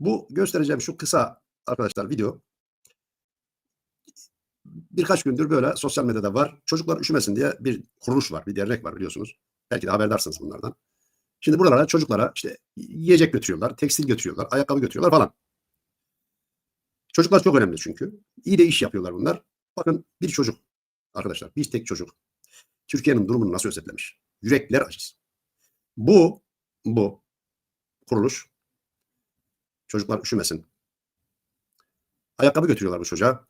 Bu göstereceğim şu kısa arkadaşlar video birkaç gündür böyle sosyal medyada var. Çocuklar üşümesin diye bir kuruluş var, bir dernek var biliyorsunuz. Belki de haberdarsınız bunlardan. Şimdi buralara çocuklara işte yiyecek götürüyorlar, tekstil götürüyorlar, ayakkabı götürüyorlar falan. Çocuklar çok önemli çünkü. İyi de iş yapıyorlar bunlar. Bakın bir çocuk arkadaşlar, bir tek çocuk. Türkiye'nin durumunu nasıl özetlemiş? Yürekler acısı. Bu, bu kuruluş çocuklar üşümesin. Ayakkabı götürüyorlar bu çocuğa.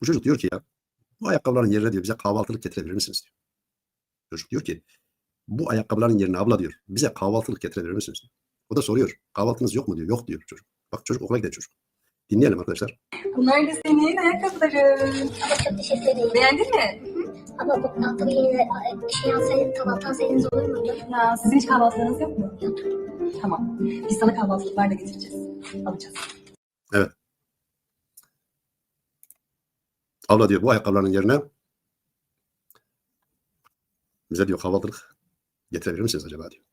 Bu çocuk diyor ki ya bu ayakkabıların yerine diyor bize kahvaltılık getirebilir misiniz diyor. Çocuk diyor ki bu ayakkabıların yerine abla diyor bize kahvaltılık getirebilir misiniz? Diyor. O da soruyor kahvaltınız yok mu diyor. Yok diyor çocuk. Bak çocuk okula giden çocuk. Dinleyelim arkadaşlar. Bunlar da senin ayakkabıların. Ama çok teşekkür ederim. Beğendin mi? Ama bu tahtalı yeni şey alsaydı kahvaltı alsaydınız olur muydu? Ya sizin hiç kahvaltılarınız yok mu? Yok. Tamam. Biz sana kahvaltılıklar da getireceğiz. Alacağız. Abla diyor bu ayakkabıların yerine bize diyor kahvaltılık getirebilir misiniz acaba diyor.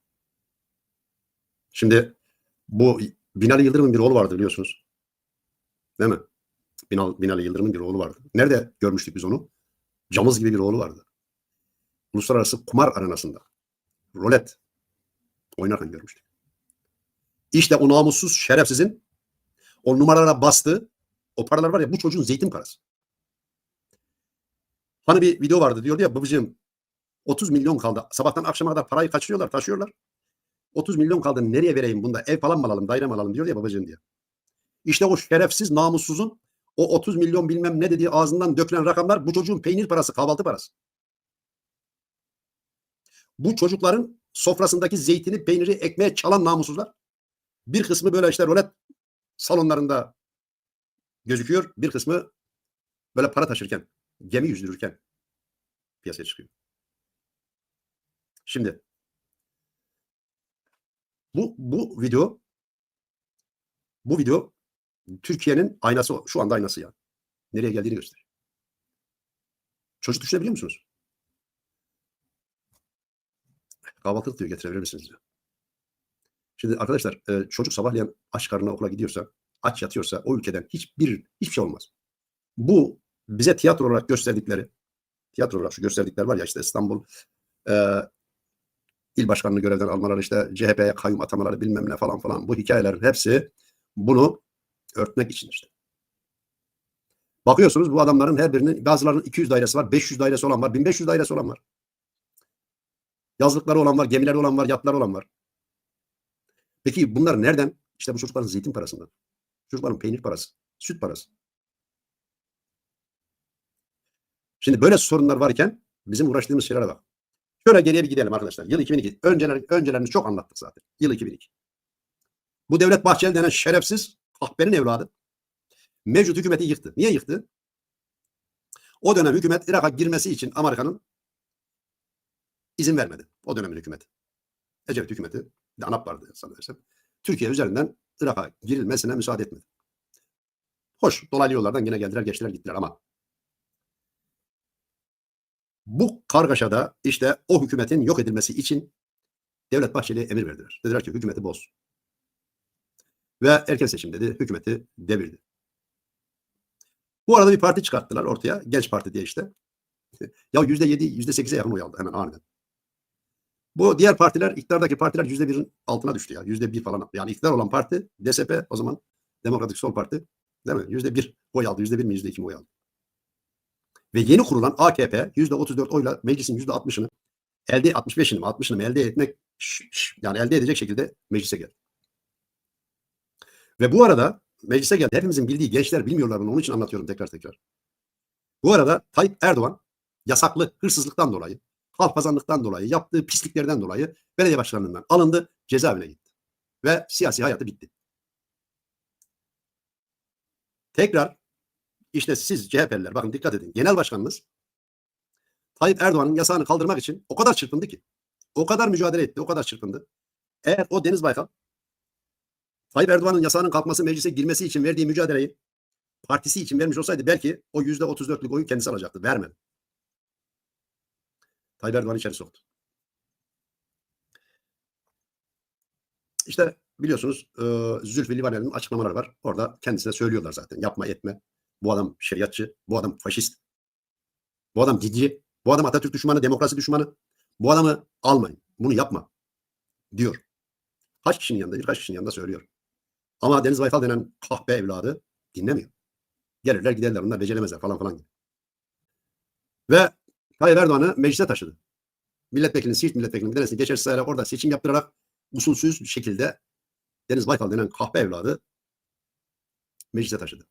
Şimdi bu Binali Yıldırım'ın bir oğlu vardı biliyorsunuz. Değil mi? Binal, Binali Yıldırım'ın bir oğlu vardı. Nerede görmüştük biz onu? Camız gibi bir oğlu vardı. Uluslararası kumar arenasında. Rolet oynarken görmüştük. İşte o namussuz şerefsizin o numaralara bastığı o paralar var ya bu çocuğun zeytin parası. Hani bir video vardı diyordu ya babacığım 30 milyon kaldı. Sabahtan akşama kadar parayı kaçırıyorlar, taşıyorlar. 30 milyon kaldı nereye vereyim bunda? Ev falan mı alalım, daire mi alalım diyor ya babacığım diye. İşte o şerefsiz, namussuzun o 30 milyon bilmem ne dediği ağzından dökülen rakamlar bu çocuğun peynir parası, kahvaltı parası. Bu çocukların sofrasındaki zeytini, peyniri, ekmeğe çalan namussuzlar. Bir kısmı böyle işte rolet salonlarında gözüküyor. Bir kısmı böyle para taşırken, gemi yüzdürürken piyasaya çıkıyor. Şimdi bu bu video bu video Türkiye'nin aynası şu anda aynası ya. Nereye geldiğini gösteriyor. Çocuk düşünebiliyor musunuz? Kahvaltılık diyor getirebilir misiniz diyor. Şimdi arkadaşlar e, çocuk sabahleyin aç karnına okula gidiyorsa, aç yatıyorsa o ülkeden hiçbir hiçbir şey olmaz. Bu bize tiyatro olarak gösterdikleri tiyatro olarak şu gösterdikler var ya işte İstanbul e, il başkanını görevden almaları işte CHP'ye kayyum atamaları bilmem ne falan falan bu hikayelerin hepsi bunu örtmek için işte. Bakıyorsunuz bu adamların her birinin bazılarının 200 dairesi var, 500 dairesi olan var, 1500 dairesi olan var. Yazlıkları olan var, gemileri olan var, yatları olan var. Peki bunlar nereden? İşte bu çocukların zeytin parasından. Çocukların peynir parası, süt parası. Şimdi böyle sorunlar varken bizim uğraştığımız şeylere bak. Şöyle geriye bir gidelim arkadaşlar. Yıl 2002. Önceler, öncelerini çok anlattık zaten. Yıl 2002. Bu Devlet Bahçeli denen şerefsiz kahpenin evladı mevcut hükümeti yıktı. Niye yıktı? O dönem hükümet Irak'a girmesi için Amerika'nın izin vermedi. O dönemin hükümeti. Ecevit hükümeti, de ANAP vardı sanırsam. Türkiye üzerinden Irak'a girilmesine müsaade etmedi. Hoş, dolaylı yollardan yine geldiler, geçtiler, gittiler ama bu kargaşada işte o hükümetin yok edilmesi için Devlet Bahçeli'ye emir verdiler. Dediler ki hükümeti boz. Ve erken seçim dedi, hükümeti devirdi. Bu arada bir parti çıkarttılar ortaya, Genç Parti diye işte. Ya yüzde yedi, yüzde sekize yakın oy aldı hemen aniden. Bu diğer partiler, iktidardaki partiler yüzde birin altına düştü ya. Yüzde bir falan. Yani iktidar olan parti, DSP o zaman Demokratik Sol Parti değil mi? Yüzde bir oy aldı. Yüzde bir mi, yüzde iki mi oy aldı? Ve yeni kurulan AKP yüzde 34 oyla meclisin yüzde 60'ını elde 65'ini mi 60'ını mı elde etmek yani elde edecek şekilde meclise geldi. Ve bu arada meclise geldi. Hepimizin bildiği gençler bilmiyorlar bunu. Onun için anlatıyorum tekrar tekrar. Bu arada Tayyip Erdoğan yasaklı hırsızlıktan dolayı, halpazanlıktan dolayı, yaptığı pisliklerden dolayı belediye başkanlığından alındı, cezaevine gitti. Ve siyasi hayatı bitti. Tekrar işte siz CHP'liler bakın dikkat edin. Genel başkanımız Tayyip Erdoğan'ın yasağını kaldırmak için o kadar çırpındı ki. O kadar mücadele etti, o kadar çırpındı. Eğer o Deniz Baykal Tayyip Erdoğan'ın yasağının kalkması meclise girmesi için verdiği mücadeleyi partisi için vermiş olsaydı belki o yüzde 34'lük oyu kendisi alacaktı. Vermedi. Tayyip Erdoğan içeri soktu. İşte biliyorsunuz e, Zülfü Livaneli'nin açıklamaları var. Orada kendisine söylüyorlar zaten. Yapma etme. Bu adam şeriatçı. Bu adam faşist. Bu adam dici. Bu adam Atatürk düşmanı, demokrasi düşmanı. Bu adamı almayın. Bunu yapma. Diyor. Kaç kişinin yanında, birkaç kişinin yanında söylüyor. Ama Deniz Baykal denen kahpe evladı dinlemiyor. Gelirler giderler onlar beceremezler falan falan. Ve Tayyip Erdoğan'ı meclise taşıdı. Milletvekilinin, Siirt milletvekilinin bir tanesini geçersiz sayarak orada seçim yaptırarak usulsüz şekilde Deniz Baykal denen kahpe evladı meclise taşıdı.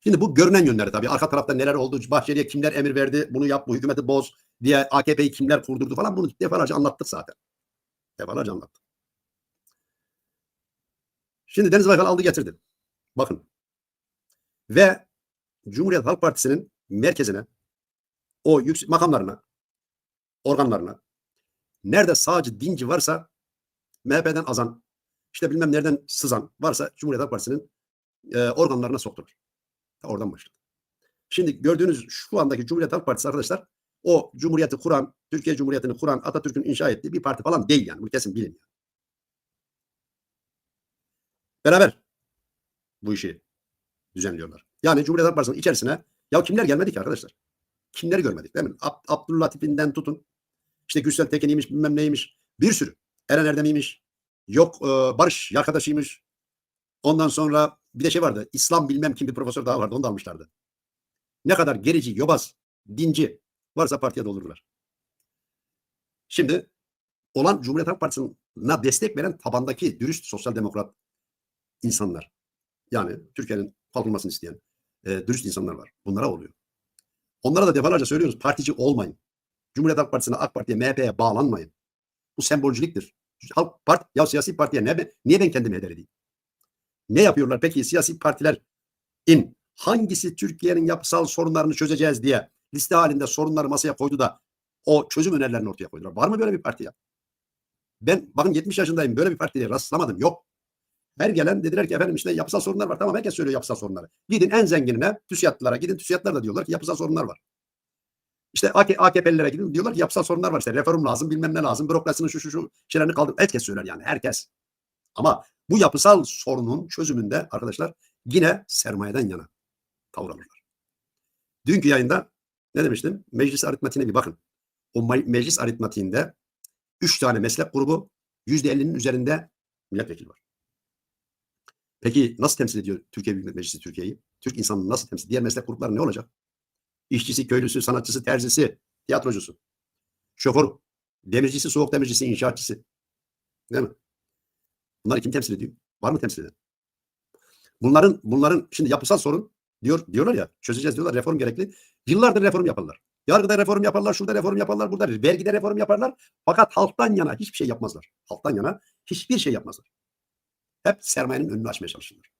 Şimdi bu görünen yönleri tabii. Arka tarafta neler oldu, Bahçeli'ye kimler emir verdi, bunu yap, bu hükümeti boz diye AKP'yi kimler kurdurdu falan bunu defalarca anlattık zaten. Defalarca anlattık. Şimdi Deniz Baykal aldı getirdi. Bakın. Ve Cumhuriyet Halk Partisi'nin merkezine, o yüksek makamlarına, organlarına, nerede sağcı, dinci varsa MHP'den azan, işte bilmem nereden sızan varsa Cumhuriyet Halk Partisi'nin e, organlarına soktular. Oradan başladı. Şimdi gördüğünüz şu andaki Cumhuriyet Halk Partisi arkadaşlar o Cumhuriyeti kuran, Türkiye Cumhuriyeti'ni kuran Atatürk'ün inşa ettiği bir parti falan değil yani. Bu kesin bilin. Beraber bu işi düzenliyorlar. Yani Cumhuriyet Halk Partisi'nin içerisine ya kimler gelmedi ki arkadaşlar? Kimleri görmedik değil mi? Ab Abdüllatif'inden tutun. İşte Gürsel Tekin'iymiş bilmem neymiş. Bir sürü. Eren Erdem'iymiş. Yok e, Barış arkadaşıymış. Ondan sonra bir de şey vardı. İslam bilmem kim bir profesör daha vardı. Onu da almışlardı. Ne kadar gerici, yobaz, dinci varsa partiye doldurdular. Şimdi olan Cumhuriyet Halk Partisi'ne destek veren tabandaki dürüst sosyal demokrat insanlar. Yani Türkiye'nin kalkınmasını isteyen e, dürüst insanlar var. Bunlara oluyor. Onlara da defalarca söylüyoruz. Partici olmayın. Cumhuriyet Halk Partisi'ne, AK Parti'ye, MHP'ye bağlanmayın. Bu sembolciliktir. Halk part, ya siyasi partiye ne, niye ben kendimi heder edeyim? Ne yapıyorlar peki siyasi partiler in hangisi Türkiye'nin yapısal sorunlarını çözeceğiz diye liste halinde sorunları masaya koydu da o çözüm önerilerini ortaya koydular. Var mı böyle bir parti ya? Ben bakın 70 yaşındayım böyle bir partiye rastlamadım. Yok. Her gelen dediler ki efendim işte yapısal sorunlar var. Tamam herkes söylüyor yapısal sorunları. Gidin en zenginine, TÜSİAD'lılara gidin. TÜSİAD'lar da diyorlar ki yapısal sorunlar var. İşte AK, AKP'lilere gidin diyorlar ki yapısal sorunlar var. İşte reform lazım, bilmem ne lazım. Bürokrasinin şu şu şu şeylerini kaldır. Herkes söyler yani herkes. Ama bu yapısal sorunun çözümünde arkadaşlar yine sermayeden yana tavır alırlar. Dünkü yayında ne demiştim? Meclis aritmatiğine bir bakın. O me- meclis aritmatiğinde 3 tane meslek grubu %50'nin üzerinde milletvekili var. Peki nasıl temsil ediyor Türkiye Büyük Millet Meclisi Türkiye'yi? Türk insanını nasıl temsil Diğer meslek grupları ne olacak? İşçisi, köylüsü, sanatçısı, terzisi, tiyatrocusu, şoförü, demircisi, soğuk demircisi, inşaatçısı. Değil mi? Bunları kim temsil ediyor? Var mı temsil eden? Bunların bunların şimdi yapısal sorun diyor diyorlar ya çözeceğiz diyorlar reform gerekli. Yıllardır reform yaparlar. Yargıda reform yaparlar, şurada reform yaparlar, burada vergide reform yaparlar. Fakat halktan yana hiçbir şey yapmazlar. Halktan yana hiçbir şey yapmazlar. Hep sermayenin önünü açmaya çalışırlar.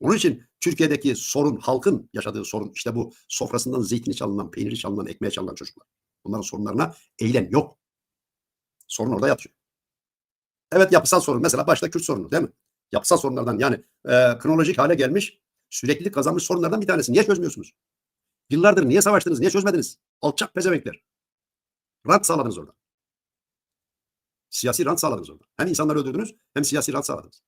Onun için Türkiye'deki sorun, halkın yaşadığı sorun işte bu sofrasından zeytini çalınan, peyniri çalınan, ekmeği çalınan çocuklar. Bunların sorunlarına eylem yok. Sorun orada yatıyor. Evet yapısal sorun. Mesela başta Kürt sorunu değil mi? Yapısal sorunlardan yani e, kronolojik hale gelmiş, süreklilik kazanmış sorunlardan bir tanesi. Niye çözmüyorsunuz? Yıllardır niye savaştınız? Niye çözmediniz? Alçak pezemekler. Rant sağladınız orada. Siyasi rant sağladınız orada. Hem insanları öldürdünüz hem siyasi rant sağladınız.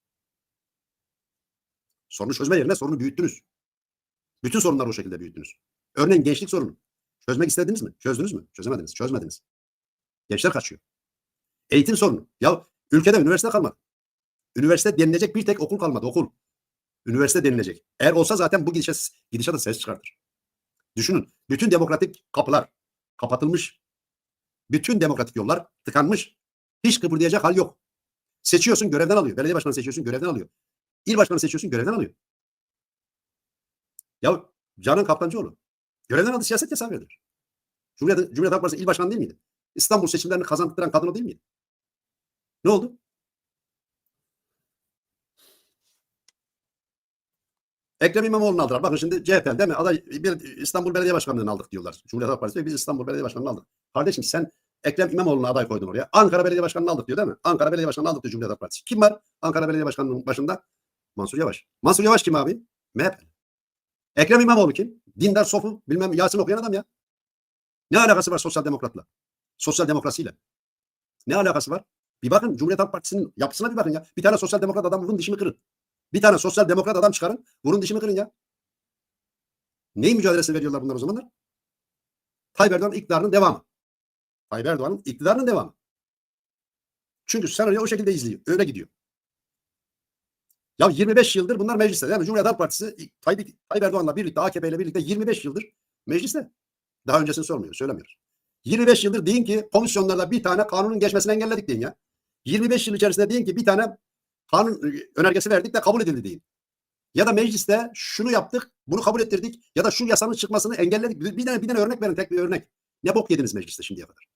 Sorunu çözme yerine sorunu büyüttünüz. Bütün sorunları o şekilde büyüttünüz. Örneğin gençlik sorunu. Çözmek istediniz mi? Çözdünüz mü? Çözemediniz. Çözmediniz. Gençler kaçıyor. Eğitim sorunu. Ya ülkede üniversite kalmadı. Üniversite denilecek bir tek okul kalmadı. Okul. Üniversite denilecek. Eğer olsa zaten bu gidişe, gidişata ses çıkartır. Düşünün. Bütün demokratik kapılar kapatılmış. Bütün demokratik yollar tıkanmış. Hiç kıpırdayacak hal yok. Seçiyorsun görevden alıyor. Belediye başkanı seçiyorsun görevden alıyor. İl başkanı seçiyorsun görevden alıyor. Ya Canan Kaptancıoğlu görevden aldı siyaset yasağı verdiler. Cumhuriyet, Cumhuriyet Halk Partisi il başkanı değil miydi? İstanbul seçimlerini kazandıran kadın o değil miydi? Ne oldu? Ekrem İmamoğlu'nu aldılar. Bakın şimdi CHP değil mi? Aday bir İstanbul Belediye Başkanlığı'nı aldık diyorlar. Cumhuriyet Halk Partisi biz İstanbul Belediye Başkanlığı'nı aldık. Kardeşim sen Ekrem İmamoğlu'na aday koydun oraya. Ankara Belediye Başkanı'nı aldık diyor değil mi? Ankara Belediye Başkanı'nı aldık diyor Cumhuriyet Halk Partisi. Kim var Ankara Belediye Başkanı'nın başında? Mansur Yavaş. Mansur Yavaş kim abi? MHP. Ekrem İmamoğlu kim? Dindar sofu bilmem Yasin okuyan adam ya. Ne alakası var sosyal demokratla? Sosyal demokrasiyle. Ne alakası var? Bir bakın Cumhuriyet Halk Partisi'nin yapısına bir bakın ya. Bir tane sosyal demokrat adam vurun dişimi kırın. Bir tane sosyal demokrat adam çıkarın. Vurun dişimi kırın ya. Neyin mücadelesini veriyorlar bunlar o zamanlar? Tayyip Erdoğan'ın iktidarının devamı. Tayyip Erdoğan'ın iktidarının devamı. Çünkü senaryo o şekilde izliyor. Öyle gidiyor. Ya 25 yıldır bunlar mecliste. Yani Cumhuriyet Halk Partisi Tayyip, Tayyip Erdoğan'la birlikte AKP ile birlikte 25 yıldır mecliste. Daha öncesini sormuyoruz, söylemiyoruz. 25 yıldır deyin ki komisyonlarda bir tane kanunun geçmesini engelledik deyin ya. 25 yıl içerisinde deyin ki bir tane kanun e, önergesi verdik de kabul edildi deyin. Ya da mecliste şunu yaptık, bunu kabul ettirdik ya da şu yasanın çıkmasını engelledik. Bir tane, bir tane örnek verin, tek bir örnek. Ne bok yediniz mecliste şimdiye kadar?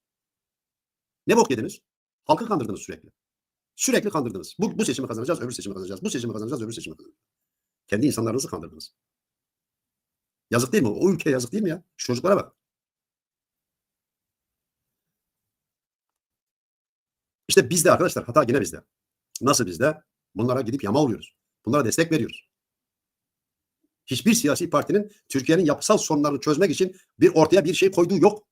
Ne bok yediniz? Halkı kandırdınız sürekli. Sürekli kandırdınız. Bu, bu seçimi kazanacağız, öbür seçimi kazanacağız. Bu seçimi kazanacağız, öbür seçimi kazanacağız. Kendi insanlarınızı kandırdınız. Yazık değil mi? O ülkeye yazık değil mi ya? Şu çocuklara bak. İşte bizde arkadaşlar hata yine bizde. Nasıl bizde? Bunlara gidip yama oluyoruz. Bunlara destek veriyoruz. Hiçbir siyasi partinin Türkiye'nin yapısal sorunlarını çözmek için bir ortaya bir şey koyduğu yok.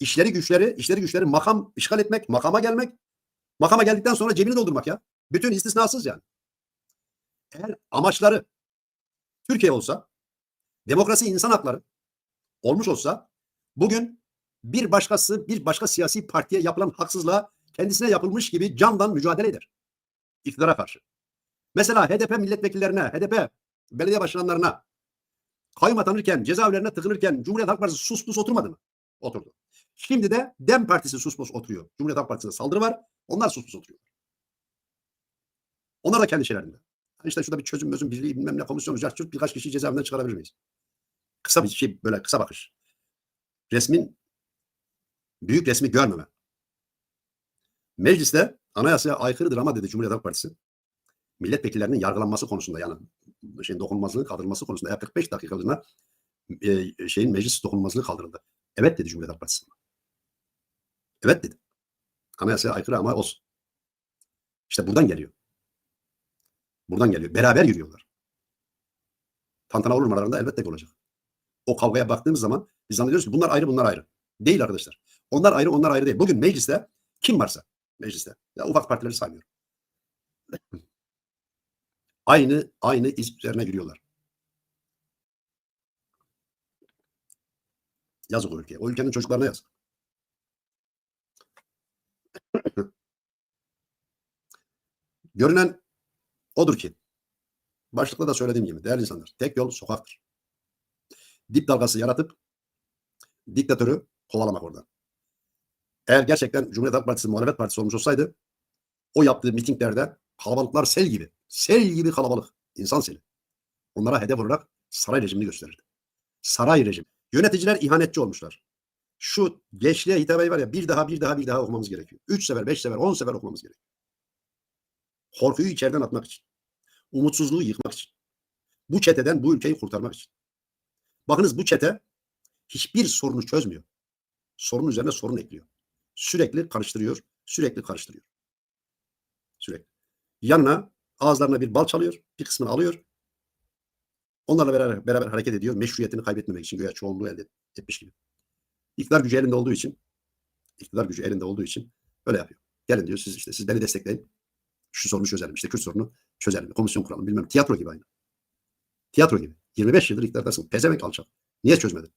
İşleri güçleri, işleri güçleri makam işgal etmek, makama gelmek, makama geldikten sonra cebini doldurmak ya. Bütün istisnasız yani. Eğer amaçları Türkiye olsa, demokrasi insan hakları olmuş olsa bugün bir başkası bir başka siyasi partiye yapılan haksızlığa kendisine yapılmış gibi candan mücadele eder. İktidara karşı. Mesela HDP milletvekillerine, HDP belediye başkanlarına kayyum atanırken, cezaevlerine tıkılırken Cumhuriyet Halk Partisi sus pus oturmadı mı? Oturdu. Şimdi de DEM Partisi sus pus oturuyor. Cumhuriyet Halk Partisi'ne saldırı var. Onlar sus pus oturuyor. Onlar da kendi şeylerinde. İşte şurada bir çözüm özüm birliği bilmem ne komisyonu cart birkaç kişi cezaevinden çıkarabilir miyiz? Kısa bir şey böyle kısa bakış. Resmin büyük resmi görmeme. Mecliste anayasaya aykırıdır ama dedi Cumhuriyet Halk Partisi. Milletvekillerinin yargılanması konusunda yani şeyin dokunulmazlığının kaldırılması konusunda eğer 45 dakikalığına e, şeyin meclis dokunulmazlığı kaldırıldı. Evet dedi Cumhuriyet Halk Partisi. Evet dedi. Anayasaya aykırı ama olsun. İşte buradan geliyor. Buradan geliyor. Beraber yürüyorlar. Tantana olur mu aralarında? Elbette ki olacak. O kavgaya baktığımız zaman biz zannediyoruz ki bunlar ayrı bunlar ayrı. Değil arkadaşlar. Onlar ayrı onlar ayrı değil. Bugün mecliste kim varsa mecliste. Ya ufak partileri saymıyorum. Aynı aynı iz üzerine yürüyorlar. Yazık o ülkeye. O ülkenin çocuklarına yazık. Görünen odur ki başlıkta da söylediğim gibi değerli insanlar tek yol sokaktır. Dip dalgası yaratıp diktatörü kovalamak oradan. Eğer gerçekten Cumhuriyet Halk Partisi muhalefet partisi olmuş olsaydı o yaptığı mitinglerde kalabalıklar sel gibi, sel gibi kalabalık, insan seli. Onlara hedef olarak saray rejimini gösterirdi. Saray rejim. Yöneticiler ihanetçi olmuşlar. Şu gençliğe hitabeyi var ya bir daha bir daha bir daha okumamız gerekiyor. Üç sefer, beş sefer, on sefer okumamız gerekiyor. Korkuyu içeriden atmak için. Umutsuzluğu yıkmak için. Bu çeteden bu ülkeyi kurtarmak için. Bakınız bu çete hiçbir sorunu çözmüyor. Sorun üzerine sorun ekliyor. Sürekli karıştırıyor, sürekli karıştırıyor. Sürekli. Yanına ağızlarına bir bal çalıyor, bir kısmını alıyor. Onlarla beraber, beraber hareket ediyor. Meşruiyetini kaybetmemek için göya çoğunluğu elde etmiş gibi. İktidar gücü elinde olduğu için iktidar gücü elinde olduğu için öyle yapıyor. Gelin diyor siz işte siz beni destekleyin. Şu sorunu çözelim. İşte Kürt sorunu çözelim. Komisyon kuralım. Bilmem. Tiyatro gibi aynı. Tiyatro gibi. 25 yıldır iktidardasın. Pezevenk alçak. Niye çözmedin?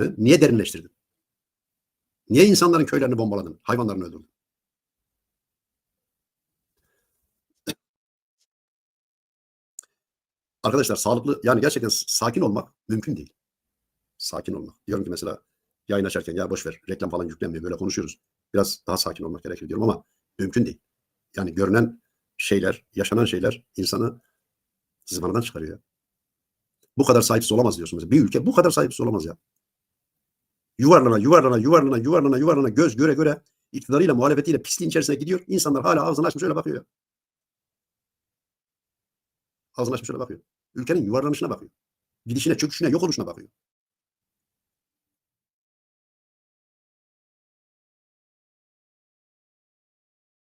He? Niye derinleştirdin? Niye insanların köylerini bombaladın? Hayvanlarını öldürdün? Arkadaşlar sağlıklı yani gerçekten sakin olmak mümkün değil. Sakin olmak. Diyorum ki mesela yayın açarken ya boş ver reklam falan yüklenmiyor böyle konuşuyoruz. Biraz daha sakin olmak gerekir diyorum ama mümkün değil. Yani görünen şeyler, yaşanan şeyler insanı zıvanadan çıkarıyor. Bu kadar sahipsiz olamaz diyorsun mesela. Bir ülke bu kadar sahipsiz olamaz ya. Yuvarlana, yuvarlana, yuvarlana, yuvarlana, yuvarlana göz göre göre iktidarıyla, muhalefetiyle pisliğin içerisine gidiyor. İnsanlar hala ağzını açmış öyle bakıyor ya. Ağzını açmış öyle bakıyor. Ülkenin yuvarlanışına bakıyor. Gidişine, çöküşüne, yok oluşuna bakıyor.